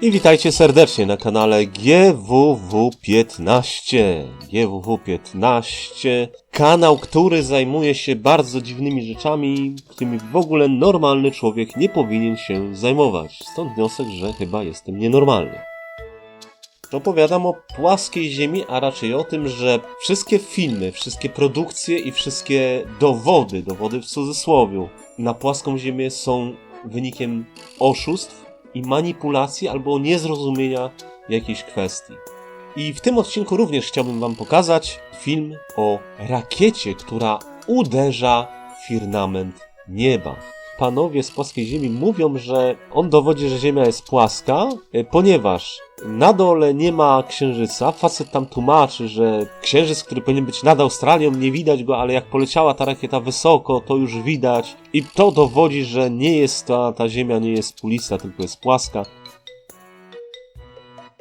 I witajcie serdecznie na kanale GWW15. GWW15, kanał, który zajmuje się bardzo dziwnymi rzeczami, którymi w ogóle normalny człowiek nie powinien się zajmować. Stąd wniosek, że chyba jestem nienormalny. Opowiadam o płaskiej ziemi, a raczej o tym, że wszystkie filmy, wszystkie produkcje i wszystkie dowody, dowody w cudzysłowie, na płaską ziemię są wynikiem oszustw i manipulacji albo niezrozumienia jakiejś kwestii. I w tym odcinku również chciałbym Wam pokazać film o rakiecie, która uderza w firmament nieba. Panowie z płaskiej ziemi mówią, że on dowodzi, że ziemia jest płaska, e, ponieważ na dole nie ma księżyca. Facet tam tłumaczy, że księżyc, który powinien być nad Australią, nie widać go, ale jak poleciała ta rakieta wysoko, to już widać. I to dowodzi, że nie jest ta, ta ziemia nie jest pulista, tylko jest płaska.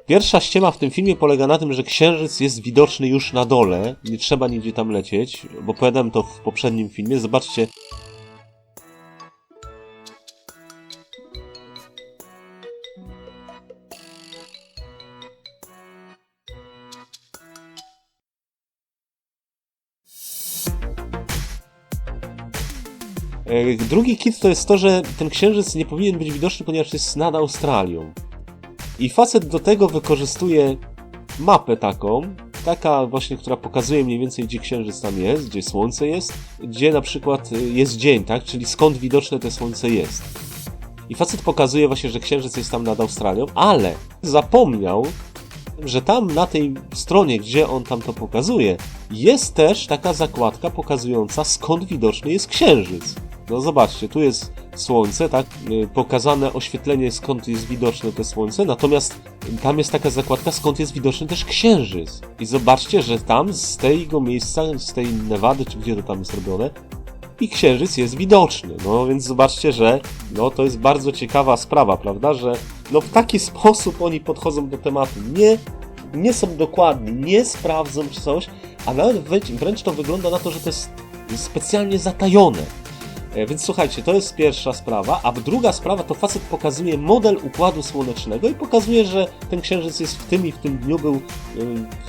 Pierwsza ściema w tym filmie polega na tym, że księżyc jest widoczny już na dole, nie trzeba nigdzie tam lecieć, bo opowiadałem to w poprzednim filmie. Zobaczcie, Drugi kit to jest to, że ten księżyc nie powinien być widoczny, ponieważ jest nad Australią. I facet do tego wykorzystuje mapę taką, taka właśnie, która pokazuje mniej więcej, gdzie księżyc tam jest, gdzie słońce jest, gdzie na przykład y, jest dzień, tak? Czyli skąd widoczne to słońce jest. I facet pokazuje właśnie, że księżyc jest tam nad Australią, ale zapomniał, że tam na tej stronie, gdzie on tam to pokazuje, jest też taka zakładka pokazująca skąd widoczny jest księżyc. No zobaczcie, tu jest słońce, tak, y, pokazane oświetlenie skąd jest widoczne to słońce, natomiast tam jest taka zakładka skąd jest widoczny też księżyc. I zobaczcie, że tam z tego miejsca, z tej Nevady, czy gdzie to tam jest robione, i księżyc jest widoczny. No więc zobaczcie, że no to jest bardzo ciekawa sprawa, prawda, że no w taki sposób oni podchodzą do tematu. Nie, nie są dokładni, nie sprawdzą coś, a nawet wręcz to wygląda na to, że to jest specjalnie zatajone. E, Więc słuchajcie, to jest pierwsza sprawa, a druga sprawa to facet pokazuje model układu słonecznego i pokazuje, że ten księżyc jest w tym i w tym dniu był y,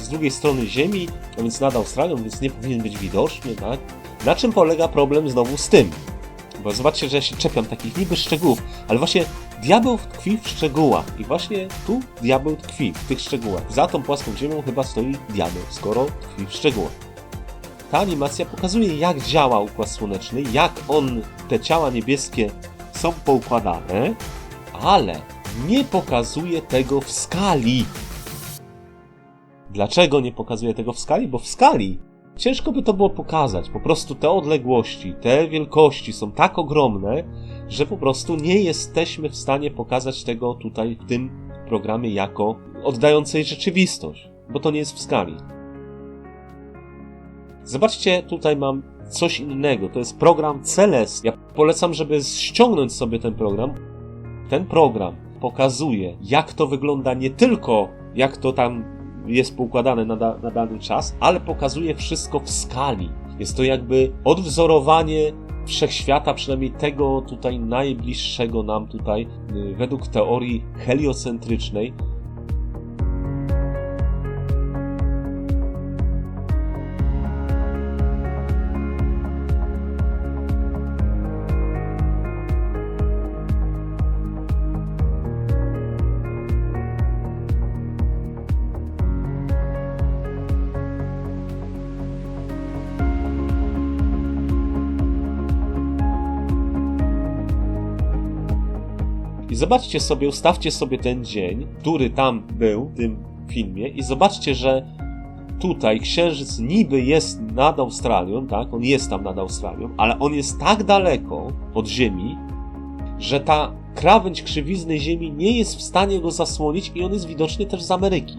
z drugiej strony Ziemi, a więc nad Australią, więc nie powinien być widoczny, tak? Na czym polega problem znowu z tym? Bo zobaczcie, że ja się czepiam takich niby szczegółów, ale właśnie diabeł tkwi w szczegółach i właśnie tu diabeł tkwi w tych szczegółach. Za tą płaską ziemią chyba stoi diabeł, skoro tkwi w szczegółach. Ta animacja pokazuje, jak działa układ słoneczny, jak on, te ciała niebieskie są poukładane, ale nie pokazuje tego w skali. Dlaczego nie pokazuje tego w skali? Bo w skali ciężko by to było pokazać. Po prostu te odległości, te wielkości są tak ogromne, że po prostu nie jesteśmy w stanie pokazać tego tutaj w tym programie jako oddającej rzeczywistość, bo to nie jest w skali. Zobaczcie, tutaj mam coś innego. To jest program Celest. Ja polecam, żeby ściągnąć sobie ten program. Ten program pokazuje, jak to wygląda nie tylko, jak to tam jest poukładane na, da, na dany czas, ale pokazuje wszystko w skali. Jest to jakby odwzorowanie wszechświata, przynajmniej tego tutaj najbliższego nam tutaj, y, według teorii heliocentrycznej, I zobaczcie sobie, ustawcie sobie ten dzień, który tam był w tym filmie i zobaczcie, że tutaj księżyc niby jest nad Australią, tak? On jest tam nad Australią, ale on jest tak daleko od Ziemi, że ta krawędź krzywizny Ziemi nie jest w stanie go zasłonić i on jest widoczny też z Ameryki.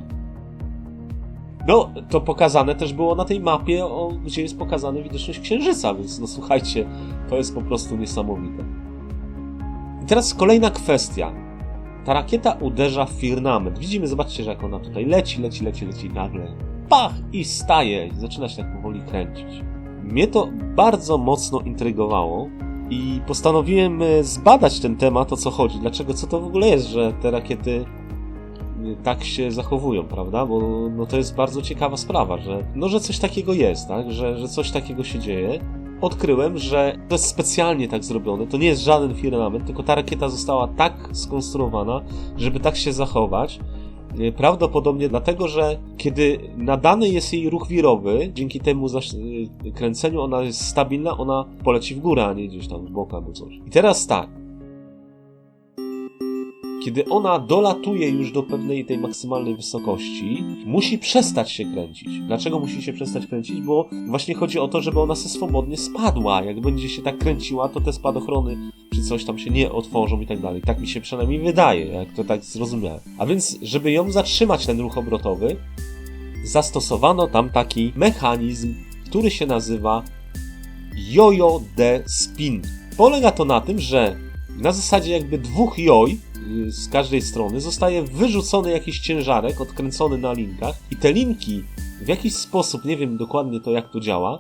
No, to pokazane też było na tej mapie, gdzie jest pokazana widoczność księżyca, więc no słuchajcie, to jest po prostu niesamowite. Teraz kolejna kwestia. Ta rakieta uderza w firmament. Widzimy, zobaczcie, że jak ona tutaj leci, leci, leci, leci nagle. Pach! I staje. I zaczyna się tak powoli kręcić. Mnie to bardzo mocno intrygowało i postanowiłem e, zbadać ten temat, o co chodzi. Dlaczego, co to w ogóle jest, że te rakiety tak się zachowują, prawda? Bo no, to jest bardzo ciekawa sprawa, że, no, że coś takiego jest, tak? Że, że coś takiego się dzieje. Odkryłem, że to jest specjalnie tak zrobione. To nie jest żaden firmament, tylko ta rakieta została tak skonstruowana, żeby tak się zachować. Y, Prawdopodobnie dlatego, że kiedy nadany jest jej ruch wirowy, dzięki temu y, kręceniu ona jest stabilna, ona poleci w górę, a nie gdzieś tam w bok albo coś. I teraz tak. Kiedy ona dolatuje już do pewnej tej maksymalnej wysokości, musi przestać się kręcić. Dlaczego musi się przestać kręcić? Bo właśnie chodzi o to, żeby ona se swobodnie spadła. Jak będzie się tak kręciła, to te spadochrony czy coś tam się nie otworzą i tak dalej. Tak mi się przynajmniej wydaje, jak to tak zrozumiałem. A więc, żeby ją zatrzymać, ten ruch obrotowy, zastosowano tam taki mechanizm, który się nazywa Jojo de Spin. Polega to na tym, że na zasadzie jakby dwóch joj z każdej strony zostaje wyrzucony jakiś ciężarek odkręcony na linkach i te linki w jakiś sposób, nie wiem dokładnie to jak to działa,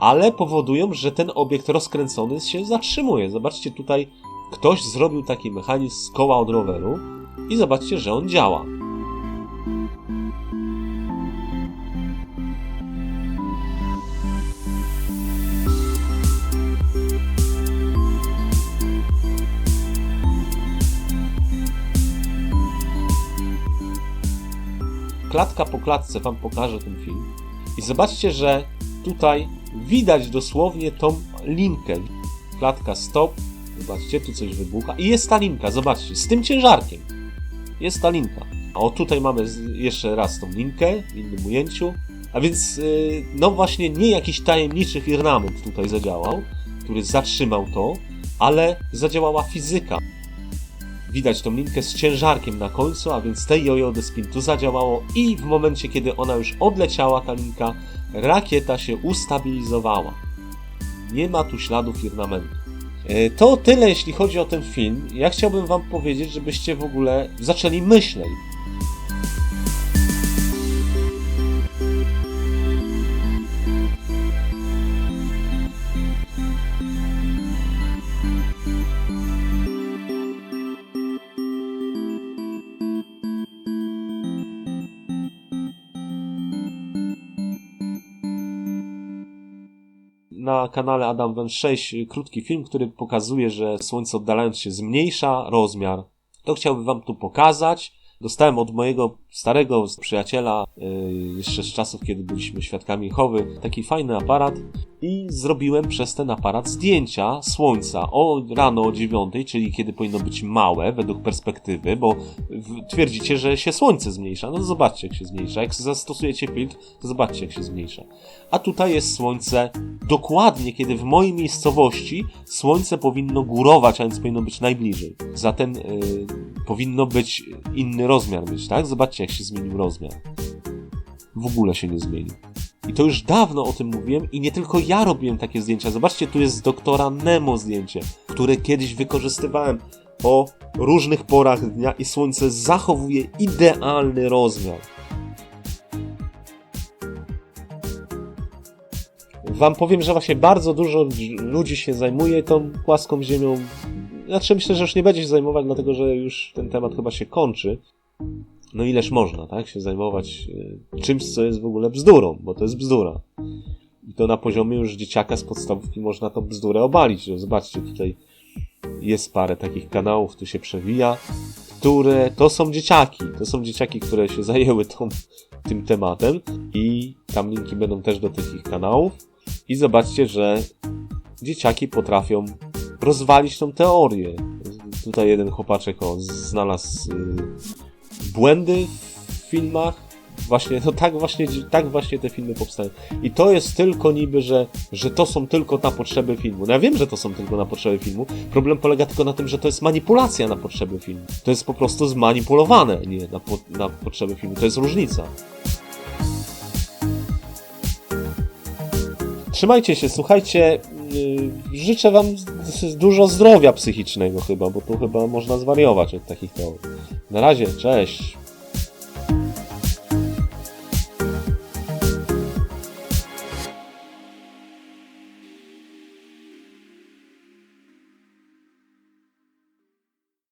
ale powodują, że ten obiekt rozkręcony się zatrzymuje. Zobaczcie tutaj, ktoś zrobił taki mechanizm z koła od roweru i zobaczcie, że on działa. Klatka po klatce wam pokażę ten film i zobaczcie, że tutaj widać dosłownie tą linkę. Klatka stop, zobaczcie, tu coś wybucha i jest ta linka, zobaczcie, z tym ciężarkiem. Jest ta linka. O, tutaj mamy jeszcze raz tą linkę w innym ujęciu. A więc, yy, no właśnie, nie jakiś tajemniczy firmament tutaj zadziałał, który zatrzymał to, ale zadziałała fizyka. Widać tą linkę z ciężarkiem na końcu, a więc tej jojo de spin tu zadziałało i w momencie, kiedy ona już odleciała, ta linka, rakieta się ustabilizowała. Nie ma tu śladu firmamentu. E, To tyle, jeśli chodzi o ten film. Ja chciałbym Wam powiedzieć, żebyście w ogóle zaczęli myśleć. Na kanale Adam Węż 6 krótki film, który pokazuje, że Słońce oddalając się zmniejsza rozmiar. To chciałbym Wam tu pokazać. Dostałem od mojego starego przyjaciela, yy, jeszcze z czasów, kiedy byliśmy świadkami Jehowy, taki fajny aparat i zrobiłem przez ten aparat zdjęcia Słońca o rano o dziewiątej, czyli kiedy powinno być małe według perspektywy, bo twierdzicie, że się Słońce zmniejsza. No zobaczcie, jak się zmniejsza. Jak zastosujecie filtr, to zobaczcie, jak się zmniejsza. A tutaj jest Słońce dokładnie, kiedy w mojej miejscowości Słońce powinno górować, a więc powinno być najbliżej. Zatem yy, powinno być inny rozmiar mieć, tak? Zobaczcie, jak się zmienił rozmiar. W ogóle się nie zmienił. I to już dawno o tym mówiłem i nie tylko ja robiłem takie zdjęcia. Zobaczcie, tu jest z doktora Nemo zdjęcie, które kiedyś wykorzystywałem o różnych porach dnia i słońce zachowuje idealny rozmiar. Wam powiem, że właśnie bardzo dużo ludzi się zajmuje tą płaską ziemią. Znaczy myślę, że już nie będzie się zajmować, dlatego że już ten temat chyba się kończy. No ileż można, tak? Się zajmować y, czymś, co jest w ogóle bzdurą, bo to jest bzdura. I to na poziomie już dzieciaka z podstawówki można tą bzdurę obalić. No, Zobaczcie, tutaj jest parę takich kanałów, tu się przewija, które to są dzieciaki. To są dzieciaki, które się zajęły tą, tym tematem i tam linki będą też do tych ich kanałów. I zobaczcie, że dzieciaki potrafią rozwalić tą teorię. Tutaj jeden chłopaczek o, znalazł y, błędy w filmach. Właśnie, no tak właśnie, tak właśnie te filmy powstają. I to jest tylko niby, że, że to są tylko na potrzeby filmu. No ja wiem, że to są tylko na potrzeby filmu. Problem polega tylko na tym, że to jest manipulacja na potrzeby filmu. To jest po prostu zmanipulowane, nie na, po, na potrzeby filmu. To jest różnica. Trzymajcie się, słuchajcie. Życzę Wam dużo zdrowia psychicznego chyba, bo tu chyba można zwariować od takich teorii. Na razie, cześć.